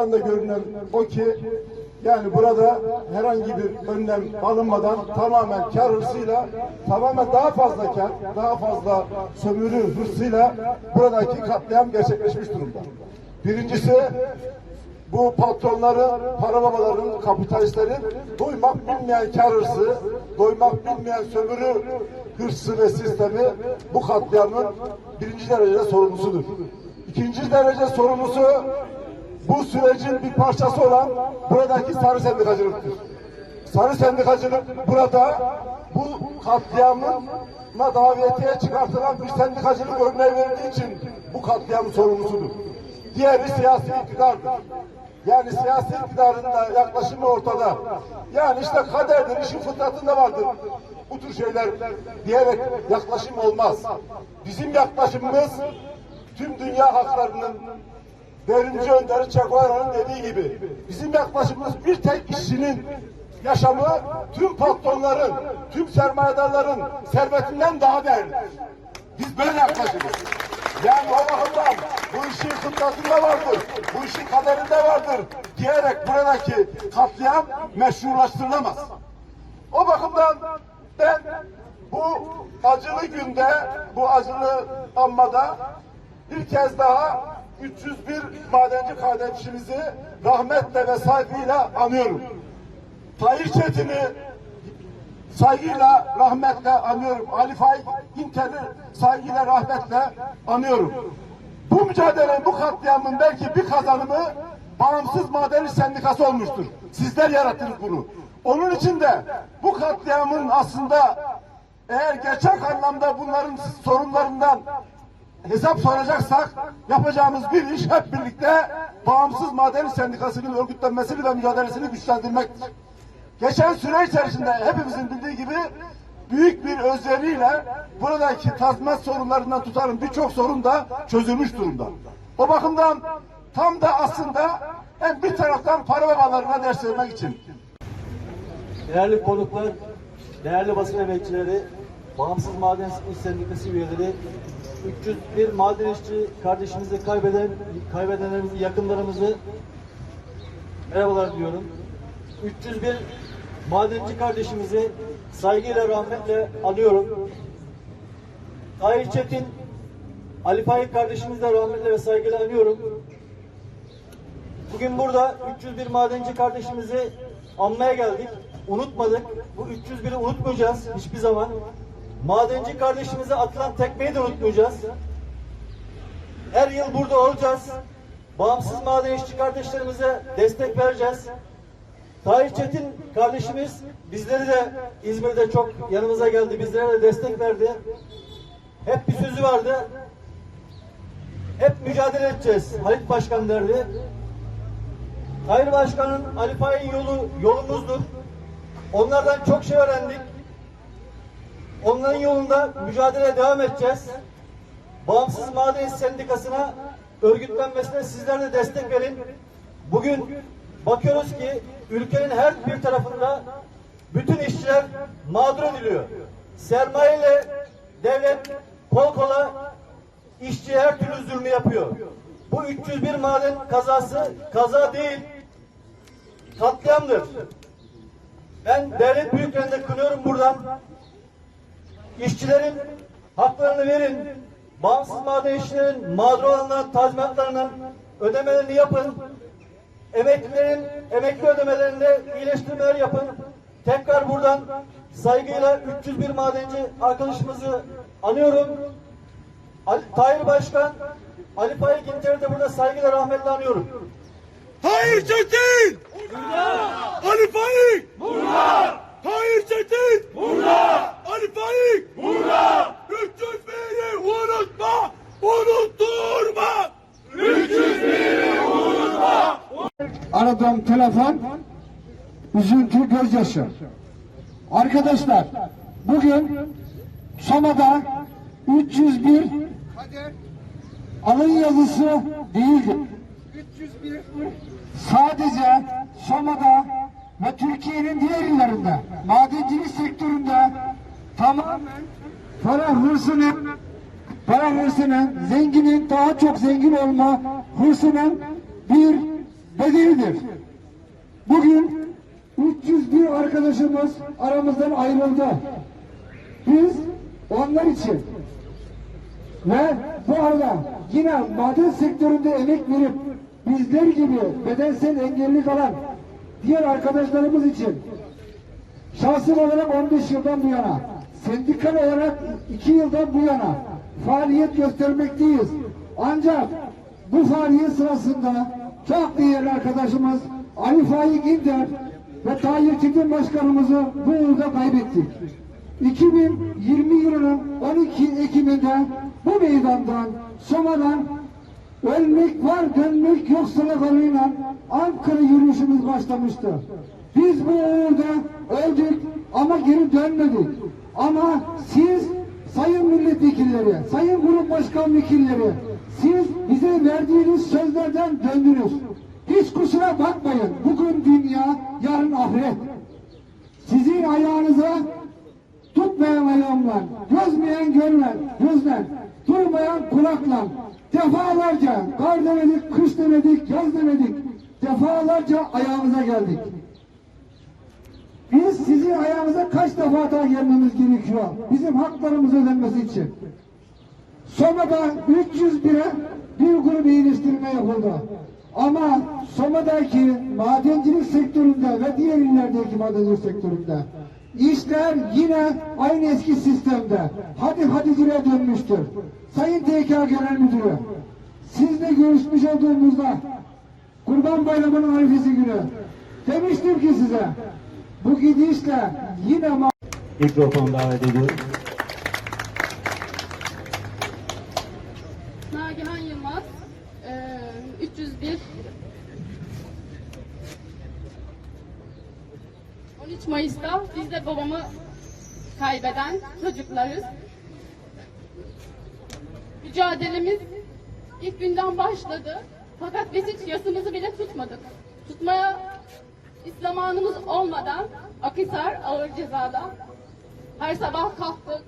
40 dolara düşüyor ve buradan da görünen o ki yani burada herhangi bir önlem alınmadan tamamen kar hırsıyla tamamen daha fazla kar, daha fazla sömürü hırsıyla buradaki katliam gerçekleşmiş durumda. Birincisi bu patronların, para babaların, kapitalistlerin doymak bilmeyen kar hırsı, doymak bilmeyen sömürü hırsı ve sistemi bu katliamın birinci derecede sorumlusudur. İkinci derece sorumlusu bu sürecin bir parçası olan buradaki sarı sendikacılıktır. Sarı sendikacılık burada bu katliamına davetiye çıkartılan bir sendikacılık örneği verdiği için bu katliamın sorumlusudur. Diğeri siyasi iktidardır. Yani siyasi iktidarın da yaklaşımı ortada. Yani işte kaderdir, işin fıtratında vardır. Bu tür şeyler diyerek yaklaşım olmaz. Bizim yaklaşımımız tüm dünya haklarının devrimci önderi Che Guevara'nın dediği gibi bizim yaklaşımımız bir tek işçinin yaşamı tüm patronların, tüm sermayedarların servetinden daha değerlidir. Biz böyle yaklaşırız. Yani o bakımdan bu işin fıtratında vardır, bu işin kaderinde vardır diyerek buradaki katliam meşrulaştırılamaz. O bakımdan ben bu acılı günde, bu acılı anmada bir kez daha 301 madenci kardeşimizi rahmetle ve saygıyla anıyorum. Tahir Çetin'i saygıyla, rahmetle anıyorum. Ali Faik İnter'i saygıyla, rahmetle anıyorum. Bu mücadelenin, bu katliamın belki bir kazanımı bağımsız maden İş sendikası olmuştur. Sizler yarattınız bunu. Onun için de bu katliamın aslında eğer gerçek anlamda bunların sorunlarından hesap soracaksak yapacağımız bir iş hep birlikte bağımsız maden sendikasının örgütlenmesini ve mücadelesini güçlendirmektir. Geçen süre içerisinde hepimizin bildiği gibi büyük bir özveriyle buradaki tazminat sorunlarından tutarım birçok sorun da çözülmüş durumda. O bakımdan tam da aslında hem bir taraftan para babalarına ders vermek için Değerli konuklar, değerli basın emekçileri, Bağımsız Maden İş Sendikası üyeleri, 301 maden işçi kardeşimizi kaybeden, kaybedenlerimizi, yakınlarımızı merhabalar diyorum. 301 madenci kardeşimizi saygıyla, rahmetle anıyorum. Tahir Çetin, Ali Faik kardeşimizi de rahmetle ve saygıyla anıyorum. Bugün burada 301 madenci kardeşimizi anmaya geldik. Unutmadık. Bu 301'i unutmayacağız hiçbir zaman. Madenci kardeşimize atılan tekmeyi de unutmayacağız. Her yıl burada olacağız. Bağımsız maden işçi kardeşlerimize destek vereceğiz. Tahir Çetin kardeşimiz bizleri de İzmir'de çok yanımıza geldi. Bizlere de destek verdi. Hep bir sözü vardı. Hep mücadele edeceğiz. Halit Başkan derdi. Hayır Başkan'ın Ali Faik'in yolu yolumuzdur. Onlardan çok şey öğrendik. Onların yolunda mücadeleye devam edeceğiz. Bağımsız Maden Sendikası'na örgütlenmesine sizler de destek verin. Bugün bakıyoruz ki ülkenin her bir tarafında bütün işçiler mağdur ediliyor. Sermayeyle devlet kol kola işçi her türlü zulmü yapıyor. Bu 301 maden kazası kaza değil, katliamdır. Ben devlet büyüklerine de kınıyorum buradan. İşçilerin haklarını verin. Bağımsız maden işçilerin mağdur olanların tazminatlarının ödemelerini yapın. Emeklilerin emekli ödemelerinde iyileştirmeler yapın. Tekrar buradan saygıyla 301 madenci arkadaşımızı anıyorum. Ali, Tahir Başkan, Ali Faik İnter'i de burada saygıyla rahmetle anıyorum. Tahir Çetin! Burada! Ali Faik! Burada! Tahir Çetin! Burada! Ali Faik! Burada! 301'i unutma! Unutturma! 301'i unutma! Aradığım telefon üzüntü gözyaşı. Arkadaşlar bugün Soma'da 301 alın yazısı değildir. 301 sadece Soma'da ve Türkiye'nin diğer illerinde madencilik sektöründe tamamen para hırsının para hırsının, zenginin daha çok zengin olma hırsının bir bedelidir. Bugün 301 arkadaşımız aramızdan ayrıldı. Biz onlar için ve bu arada yine maden sektöründe emek verip bizler gibi bedensel engelli kalan diğer arkadaşlarımız için şahsım olarak 15 yıldan bu yana, sendikal olarak 2 yıldan bu yana faaliyet göstermekteyiz. Ancak bu faaliyet sırasında çok değerli arkadaşımız Ali Faik İnder ve Tayyip Çetin Başkanımızı bu uğurda kaybettik. 2020 yılının 12 Ekim'inde bu meydandan, Soma'dan ölmek var dönmek yok sloganıyla Ankara yürüyüşümüz başlamıştı. Biz bu uğurda öldük ama geri dönmedik. Ama siz sayın milletvekilleri, sayın grup başkan vekilleri siz bize verdiğiniz sözlerden döndünüz. Hiç kusura bakmayın. Bugün dünya, yarın ahiret. Sizin ayağınıza tutmayan ayağımla, gözmeyen görmen, gözle, duymayan kulakla, defalarca kar demedik, kış demedik, yaz demedik, defalarca ayağımıza geldik. Biz sizin ayağınıza kaç defa daha gelmemiz gerekiyor? Bizim haklarımız ödenmesi için. Soma'da 301'e bir grup iyileştirme yapıldı. Ama Soma'daki madencilik sektöründe ve diğer illerdeki madencilik sektöründe işler yine aynı eski sistemde. Hadi hadi dire dönmüştür. Sayın TK Genel Müdürü, sizle görüşmüş olduğumuzda Kurban Bayramı'nın arifesi günü demiştim ki size bu gidişle yine ma- Mikrofon davet ediyorum. Nagihan Yılmaz, eee, 301 13 Mayıs'ta biz de babamı kaybeden çocuklarız. Mücadelemiz ilk günden başladı. Fakat biz hiç yasımızı bile tutmadık. Tutmaya İslamanımız olmadan Akhisar ağır cezada her sabah kalktık.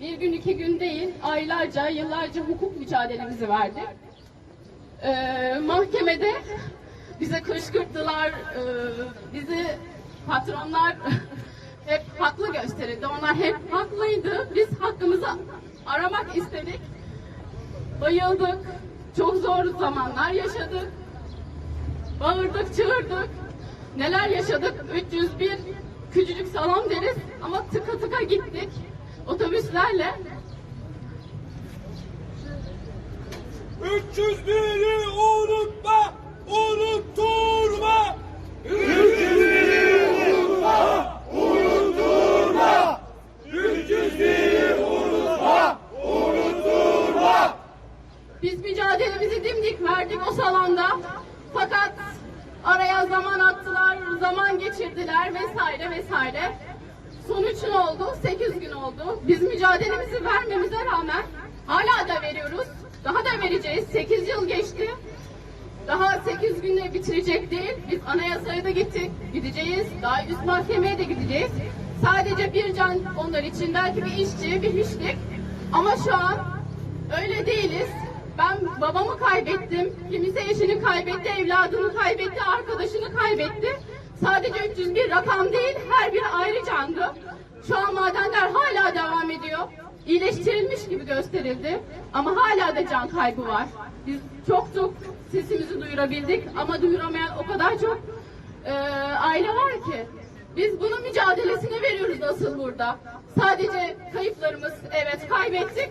Bir gün iki gün değil, aylarca, yıllarca hukuk mücadelemizi verdik. Ee, mahkemede bize kışkırttılar, ee, bizi patronlar hep haklı gösterildi. Onlar hep haklıydı. Biz hakkımızı aramak istedik. Bayıldık. Çok zor zamanlar yaşadık. Bağırdık, çığırdık. Neler yaşadık? 301 küçücük salon deriz ama tıka tıka gittik. Otobüslerle 301'i unutma, unutturma. 301'i unutma, unutturma. 301'i unutma, unutturma. Biz mücadelemizi dimdik verdik o salonda. Fakat araya zaman attılar, zaman geçirdiler vesaire vesaire. Sonuç ne oldu? 8 gün oldu. Biz mücadelemizi vermemize rağmen hala da veriyoruz. Daha da vereceğiz. 8 yıl geçti. Daha 8 günde bitirecek değil. Biz anayasaya da gittik. Gideceğiz. Daha üst mahkemeye de gideceğiz. Sadece bir can onlar için. Belki bir işçi, bir hiçlik. Ama şu an öyle değiliz. Ben babamı kaybettim. Kimisi eşini kaybetti, evladını kaybetti, arkadaşını kaybetti. Sadece 301 rakam değil, her biri ayrı candı. Şu an madenler hala devam ediyor. İyileştirilmiş gibi gösterildi. Ama hala da can kaybı var. Biz çok çok sesimizi duyurabildik ama duyuramayan o kadar çok e, aile var ki. Biz bunun mücadelesini veriyoruz asıl burada. Sadece kayıplarımız evet kaybettik